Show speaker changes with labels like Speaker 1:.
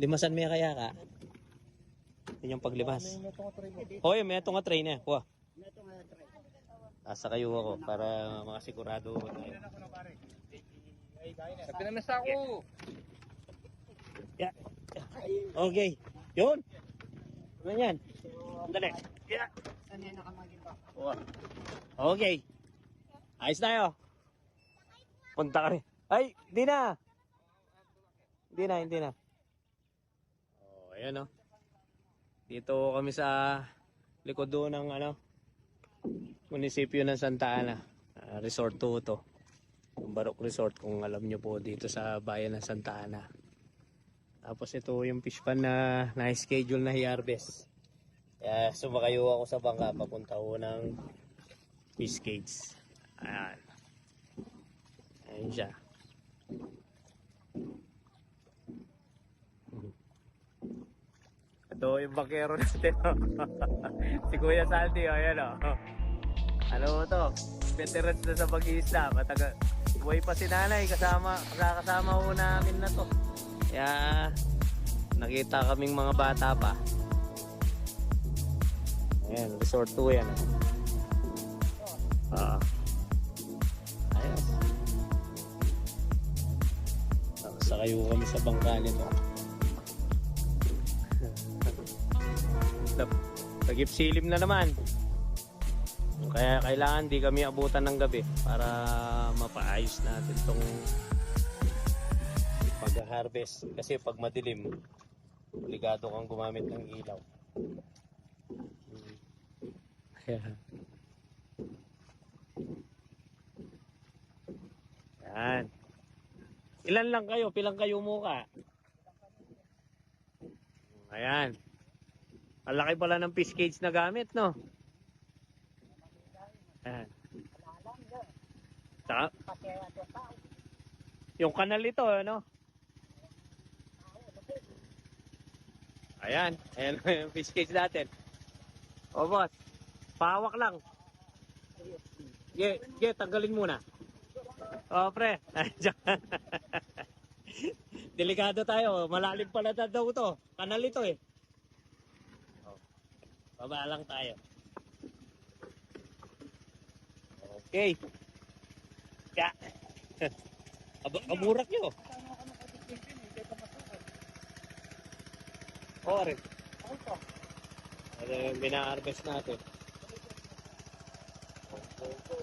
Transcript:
Speaker 1: Limasan mo kaya ka. Yun yung paglimas. Hoy, may itong nga train eh. Kuha. Asa kayo ako para makasigurado tayo.
Speaker 2: Sa pinamesa ko.
Speaker 1: Yeah. Okay. Yun. Ano yan? Dali. Yeah. Kuha. Okay. Ayos tayo. Punta ka rin. Ay, hindi na. Hindi na, hindi na. Ayan. Dito kami sa likod doon ng ano, munisipyo ng Santa Ana. Ah, resort 2 to. Barok Resort kung alam nyo po dito sa bayan ng Santa Ana. Tapos ito yung fish pan na na-schedule na i-harvest. Kaya sumakayo ako sa bangka papunta ko ng fish cage. Ayan. Ayan siya. Ito yung bakero natin. oh. si Kuya Sandy, oh, ayan oh. Ano mo to? Veterans na sa pag-iisda. Mataga. Buhay pa si nanay. Kasama, kasama ho namin na to. Kaya nakita kaming mga bata pa. Ayan, resort 2 yan. Ah. Ayos. Tapos sakayo kami sa bangka nito. Tag- Tagip silim na naman. Kaya kailangan di kami abutan ng gabi para mapaayos natin tong pag-harvest. Kasi pag madilim, obligado kang gumamit ng ilaw. Hmm. Kaya, yan. Ilan lang kayo? Pilang kayo muka? Ayan. Ang laki pala ng fish cage na gamit, no? Ayan. Saka, yung kanal ito, ano? Ayan. Ayan yung fish cage natin. O, boss. Pahawak lang. Ge, ge, tanggalin muna. O, pre. Delikado tayo. Malalim pala daw to. Kanal ito eh. Baba lang tayo. Okay. Ka. Aburak nyo. Ore. Ano yung binaharvest natin? Okay.